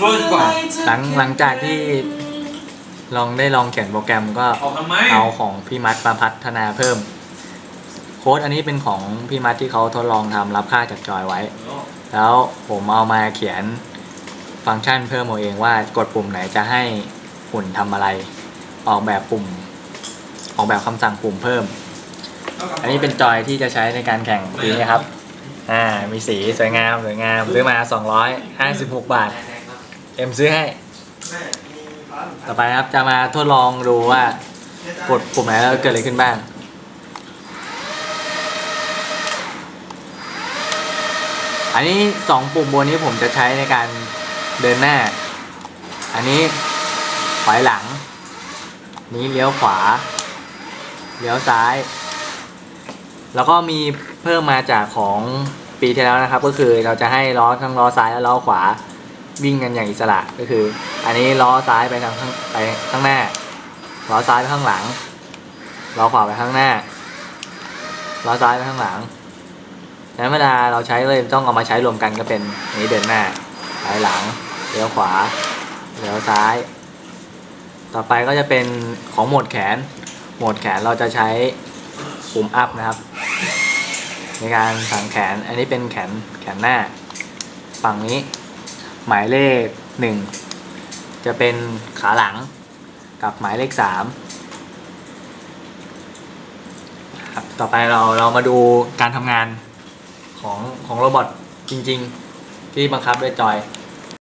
First one หลังหลังจากที่ลองได้ลองเขียนโปรแกรมก็ออกทำไมเอาของพี่มัดมาพัฒนาเพิ่ม โค้ดอันนี้เป็นของพี่มัดที่เขาทดลองทำรับค่าจากจอยไว้ แล้วผมเอามาเขียนฟังก์ชันเพิ่มเอาเองว่ากดปุ่มไหนจะให้หุ่นทำอะไร ออกแบบปุ่ม ออกแบบคำสั่งปุ่มเพิ่ม อันนี้เป็นจอยที่จะใช้ในการแข่งปีนี้ครับ อ่ามีสีสวยงามสวยงามซื้อมา 256 บาท เอ็มซื้อให้ ต่อไปนะครับจะมาทดลองดูว่ากดปุ่มไหนแล้วเกิดอะไรขึ้นบ้าง อันนี้สองปุ่มบนนี้ผมจะใช้ในการเดินหน้า อันนี้ถอยหลัง นี้เลี้ยวขวา เลี้ยวซ้าย แล้วก็มีเพิ่มมาจากของปีที่แล้วนะครับ ก็คือเราจะให้ล้อทั้งล้อซ้ายและล้อขวา วิ่งกันอย่างอิสระก็คือ อันนี้ล้อซ้ายไปทางข้างไปข้างหน้าล้อซ้ายไปข้างหลังล้อขวาไปข้างหน้าล้อซ้ายไปข้างหลังแล้วเวลาเราใช้เลยต้องเอามาใช้รวมกันก็เป็นนนี้เดินหน้าถอยหลังเลี้ยวขวาเลี้ยวซ้าย ต่อไปก็จะเป็นของโหมดแขน โหมดแขนเราจะใช้ปุ่มอัพนะครับ ในการสั่งแขน อันนี้เป็นแขนแขนหน้า ฝั่งนี้ หมายเลขหนึ่งจะเป็นขาหลังกับหมายเลขสามครับต่อไปเราเรามาดูการทำงานของของโรบอทจริง ๆ ที่บังคับด้วยจอย